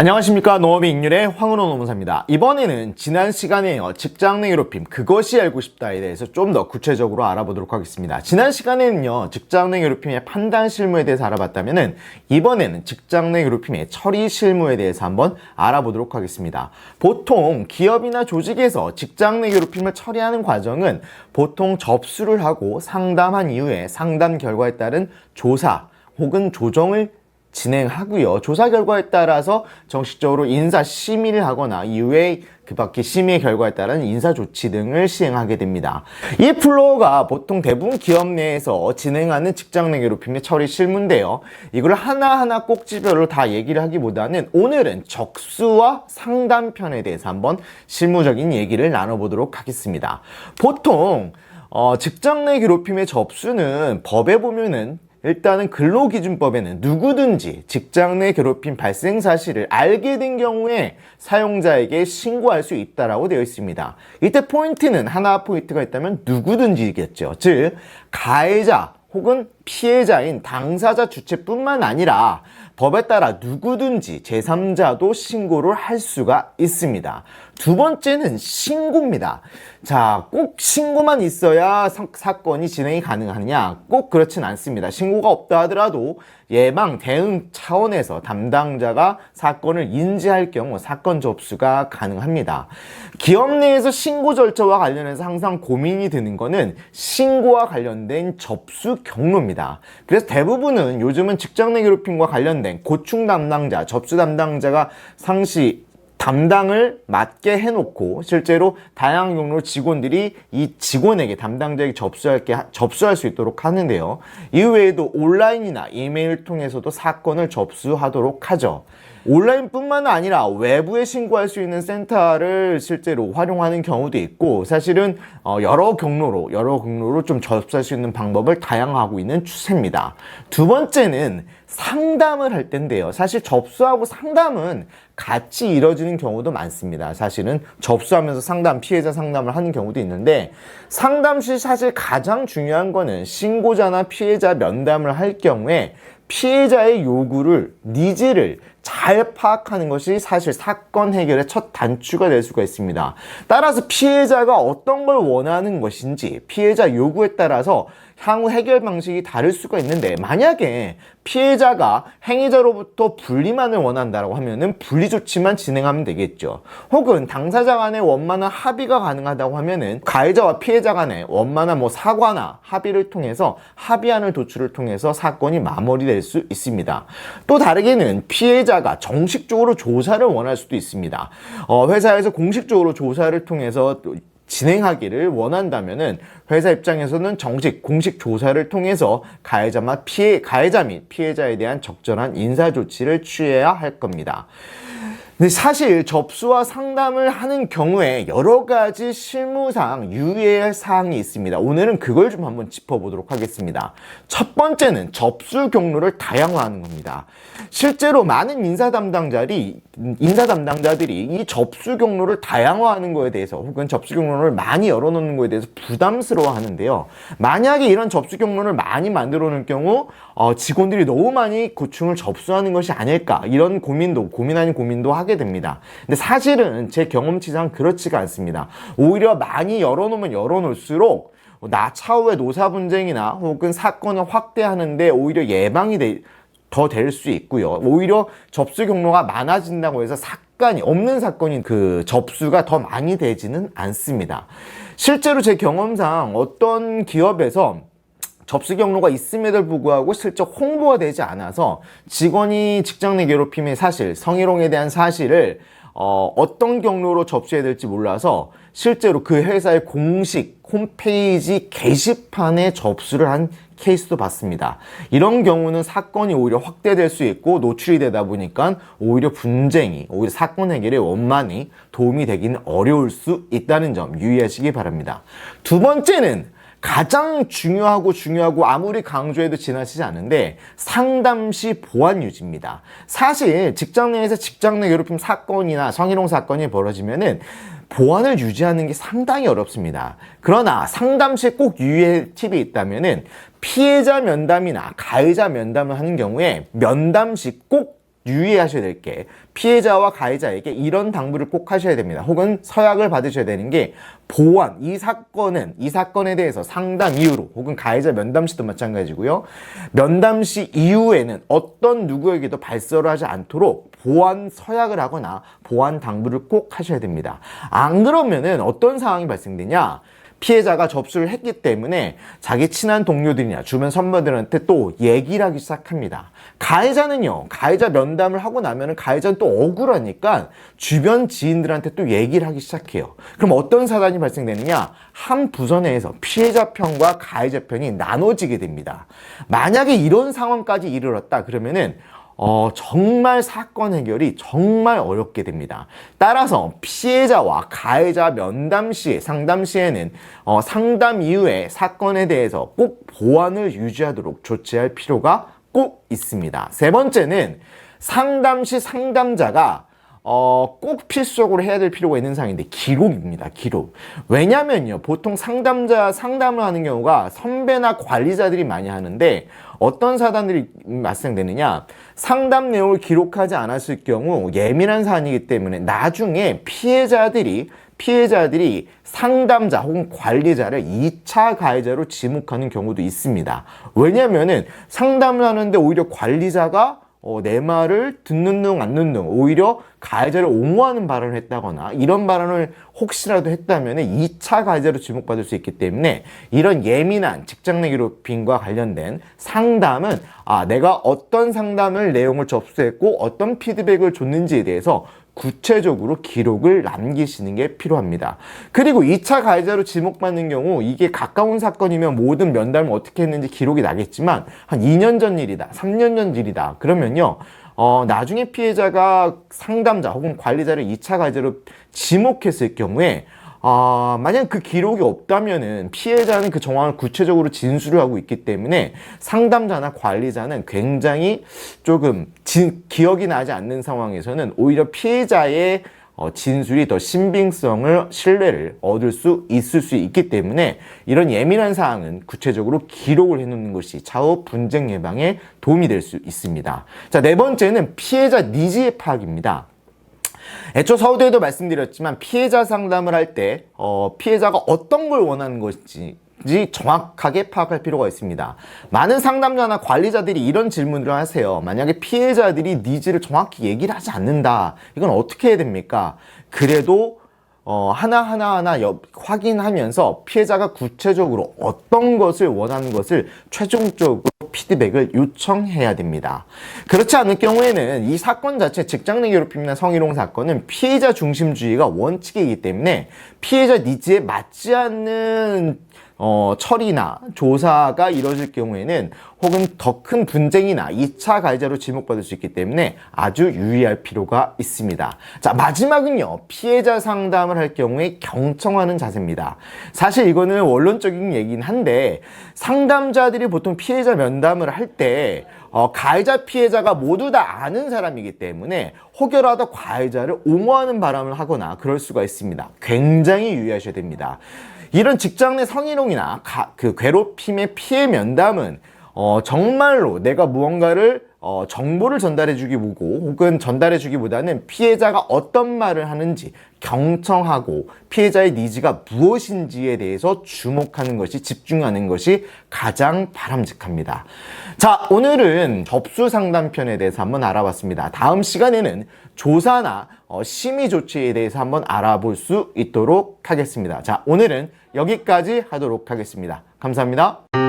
안녕하십니까 농업의 익률의 황은호 노무사입니다. 이번에는 지난 시간에요 직장 내 괴롭힘 그것이 알고 싶다에 대해서 좀 더 구체적으로 알아보도록 하겠습니다. 지난 시간에는요 직장 내 괴롭힘의 판단 실무에 대해서 알아봤다면은 이번에는 직장 내 괴롭힘의 처리 실무에 대해서 한번 알아보도록 하겠습니다. 보통 기업이나 조직에서 직장 내 괴롭힘을 처리하는 과정은 보통 접수를 하고 상담한 이후에 상담 결과에 따른 조사 혹은 조정을 진행하고요. 조사 결과에 따라서 정식적으로 인사 심의를 하거나 이후에 그 밖에 심의 결과에 따른 인사 조치 등을 시행하게 됩니다. 이 플로어가 보통 대부분 기업 내에서 진행하는 직장 내 괴롭힘의 처리 실무인데요. 이걸 하나하나 꼭지별로 다 얘기를 하기보다는 오늘은 적수와 상담편에 대해서 한번 실무적인 얘기를 나눠보도록 하겠습니다. 보통 어, 직장 내 괴롭힘의 접수는 법에 보면은 일단은 근로기준법에는 누구든지 직장 내 괴롭힘 발생 사실을 알게 된 경우에 사용자에게 신고할 수 있다라고 되어 있습니다. 이때 포인트는 하나 포인트가 있다면 누구든지겠죠. 즉 가해자 혹은 피해자인 당사자 주체뿐만 아니라 법에 따라 누구든지 제3자도 신고를 할 수가 있습니다. 두 번째는 신고입니다. 자, 꼭 신고만 있어야 사, 사건이 진행이 가능하느냐? 꼭 그렇진 않습니다. 신고가 없다 하더라도 예방, 대응 차원에서 담당자가 사건을 인지할 경우 사건 접수가 가능합니다. 기업 내에서 신고 절차와 관련해서 항상 고민이 드는 거는 신고와 관련된 접수 경로입니다. 그래서 대부분은 요즘은 직장 내 괴롭힘과 관련된 고충 담당자, 접수 담당자가 상시 담당을 맡게 해놓고 실제로 다양한 경로로 직원들이 이 직원에게 담당자에게 접수할 게 접수할 수 있도록 하는데요. 이외에도 온라인이나 이메일 통해서도 사건을 접수하도록 하죠. 온라인뿐만 아니라 외부에 신고할 수 있는 센터를 실제로 활용하는 경우도 있고 사실은 어, 여러 경로로 여러 경로로 좀 접수할 수 있는 방법을 다양화하고 있는 추세입니다. 두 번째는 상담을 할 때인데요. 사실 접수하고 상담은 같이 이뤄지는 경우도 많습니다. 사실은 접수하면서 상담, 피해자 상담을 하는 경우도 있는데 상담 시 사실 가장 중요한 거는 신고자나 피해자 면담을 할 경우에 피해자의 요구를, 니즈를 잘 파악하는 것이 사실 사건 해결의 첫 단추가 될 수가 있습니다. 따라서 피해자가 어떤 걸 원하는 것인지 피해자 요구에 따라서 향후 해결 방식이 다를 수가 있는데 만약에 피해자가 행위자로부터 분리만을 원한다고 하면은 분리 조치만 진행하면 되겠죠. 혹은 당사자 간의 원만한 합의가 가능하다고 하면은 가해자와 피해자 간의 원만한 뭐 사과나 합의를 통해서 합의안을 도출을 통해서 사건이 마무리될 수 있습니다. 또 다르게는 피해자 가 정식적으로 조사를 원할 수도 있습니다. 어, 회사에서 공식적으로 조사를 통해서 진행하기를 원한다면은 회사 입장에서는 정식 공식 조사를 통해서 가해자만 피해 가해자 및 피해자에 대한 적절한 인사 조치를 취해야 할 겁니다. 근데 사실 접수와 상담을 하는 경우에 여러 가지 실무상 유의할 사항이 있습니다. 오늘은 그걸 좀 한번 짚어보도록 하겠습니다. 첫 번째는 접수 경로를 다양화하는 겁니다. 실제로 많은 인사 담당자들이 인사 담당자들이 이 접수 경로를 다양화하는 거에 대해서 혹은 접수 경로를 많이 열어놓는 거에 대해서 부담스러워 하는데요. 만약에 이런 접수 경로를 많이 만들어 놓을 경우 어, 직원들이 너무 많이 고충을 접수하는 것이 아닐까 이런 고민도 고민 아닌 고민도 하게 됩니다. 근데 사실은 제 경험치상 그렇지가 않습니다. 오히려 많이 열어놓으면 열어놓을수록 나 차후에 노사 분쟁이나 혹은 사건을 확대하는데 오히려 예방이 돼. 더 될 수 있고요. 오히려 접수 경로가 많아진다고 해서 사건이 없는 사건이 그 접수가 더 많이 되지는 않습니다. 실제로 제 경험상 어떤 기업에서 접수 경로가 있음에도 불구하고 실적 홍보가 되지 않아서 직원이 직장 내 괴롭힘의 사실, 성희롱에 대한 사실을 어, 어떤 경로로 접수해야 될지 몰라서 실제로 그 회사의 공식 홈페이지 게시판에 접수를 한 케이스도 봤습니다. 이런 경우는 사건이 오히려 확대될 수 있고 노출이 되다 보니까 오히려 분쟁이, 오히려 사건 해결에 원만히 도움이 되기는 어려울 수 있다는 점 유의하시기 바랍니다. 두 번째는 가장 중요하고 중요하고 아무리 강조해도 지나치지 않은데 상담 시 보안 유지입니다. 사실 직장 내에서 직장 내 괴롭힘 사건이나 성희롱 사건이 벌어지면은 보안을 유지하는 게 상당히 어렵습니다. 그러나 상담 시꼭 유의할 팁이 있다면은 피해자 면담이나 가해자 면담을 하는 경우에 면담 시 꼭 유의하셔야 될 게 피해자와 가해자에게 이런 당부를 꼭 하셔야 됩니다. 혹은 서약을 받으셔야 되는 게 보완 이 사건은 이 사건에 대해서 상담 이후로 혹은 가해자 면담 시도 마찬가지고요. 면담 시 이후에는 어떤 누구에게도 발설을 하지 않도록 보완 서약을 하거나 보완 당부를 꼭 하셔야 됩니다. 안 그러면은 어떤 상황이 발생되냐? 피해자가 접수를 했기 때문에 자기 친한 동료들이나 주변 선배들한테 또 얘기를 하기 시작합니다. 가해자는요, 가해자 면담을 하고 나면은 가해자는 또 억울하니까 주변 지인들한테 또 얘기를 하기 시작해요. 그럼 어떤 사단이 발생되느냐? 한 부서 내에서 피해자 편과 가해자 편이 나눠지게 됩니다. 만약에 이런 상황까지 이르렀다 그러면은 어, 정말 사건 해결이 정말 어렵게 됩니다. 따라서 피해자와 가해자 면담 시, 상담 시에는 어, 상담 이후에 사건에 대해서 꼭 보완을 유지하도록 조치할 필요가 꼭 있습니다. 세 번째는 상담 시 상담자가 어, 꼭 필수적으로 해야 될 필요가 있는 사항인데 기록입니다. 기록. 왜냐면요. 보통 상담자 상담을 하는 경우가 선배나 관리자들이 많이 하는데 어떤 사단들이 발생되느냐? 상담 내용을 기록하지 않았을 경우 예민한 사안이기 때문에 나중에 피해자들이 피해자들이 상담자 혹은 관리자를 2차 가해자로 지목하는 경우도 있습니다. 왜냐면은 상담을 하는데 오히려 관리자가 어, 내 말을 듣는 둥 안 듣는 둥 오히려 가해자를 옹호하는 발언을 했다거나 이런 발언을 혹시라도 했다면 2차 가해자로 지목받을 수 있기 때문에 이런 예민한 직장 내 괴롭힘과 관련된 상담은 아 내가 어떤 상담을 내용을 접수했고 어떤 피드백을 줬는지에 대해서 구체적으로 기록을 남기시는 게 필요합니다. 그리고 2차 가해자로 지목받는 경우 이게 가까운 사건이면 모든 면담을 어떻게 했는지 기록이 나겠지만 한 2년 전 일이다, 3년 전 일이다. 그러면요. 어, 나중에 피해자가 상담자 혹은 관리자를 2차 가해자로 지목했을 경우에 아, 만약 그 기록이 없다면은 피해자는 그 정황을 구체적으로 진술을 하고 있기 때문에 상담자나 관리자는 굉장히 조금 진, 기억이 나지 않는 상황에서는 오히려 피해자의 어, 진술이 더 신빙성을 신뢰를 얻을 수 있을 수 있기 때문에 이런 예민한 사항은 구체적으로 기록을 해놓는 것이 차후 분쟁 예방에 도움이 될 수 있습니다. 자, 네 번째는 피해자 니즈의 파악입니다. 애초 서두에도 말씀드렸지만 피해자 상담을 할때 어, 피해자가 어떤 걸 원하는 것인지 정확하게 파악할 필요가 있습니다. 많은 상담자나 관리자들이 이런 질문을 하세요. 만약에 피해자들이 니즈를 정확히 얘기를 하지 않는다. 이건 어떻게 해야 됩니까? 그래도 어, 하나하나하나 여, 확인하면서 피해자가 구체적으로 어떤 것을 원하는 것을 최종적으로 피드백을 요청해야 됩니다. 그렇지 않을 경우에는 이 사건 자체 직장 내 괴롭힘이나 성희롱 사건은 피해자 중심주의가 원칙이기 때문에 피해자 니즈에 맞지 않는 어, 처리나 조사가 이루어질 경우에는 혹은 더 큰 분쟁이나 2차 가해자로 지목받을 수 있기 때문에 아주 유의할 필요가 있습니다. 자, 마지막은요. 피해자 상담을 할 경우에 경청하는 자세입니다. 사실 이거는 원론적인 얘기긴 한데 상담자들이 보통 피해자 면담을 할때 어, 가해자 피해자가 모두 다 아는 사람이기 때문에 혹여라도 가해자를 옹호하는 바람을 하거나 그럴 수가 있습니다. 굉장히 유의하셔야 됩니다. 이런 직장 내 성희롱이나 가, 그 괴롭힘의 피해 면담은 어, 정말로 내가 무언가를 어, 정보를 전달해주기 보고 혹은 전달해주기보다는 피해자가 어떤 말을 하는지 경청하고 피해자의 니즈가 무엇인지에 대해서 주목하는 것이 집중하는 것이 가장 바람직합니다. 자, 오늘은 접수 상담편에 대해서 한번 알아봤습니다. 다음 시간에는 조사나 어, 심의 조치에 대해서 한번 알아볼 수 있도록 하겠습니다. 자, 오늘은 여기까지 하도록 하겠습니다. 감사합니다.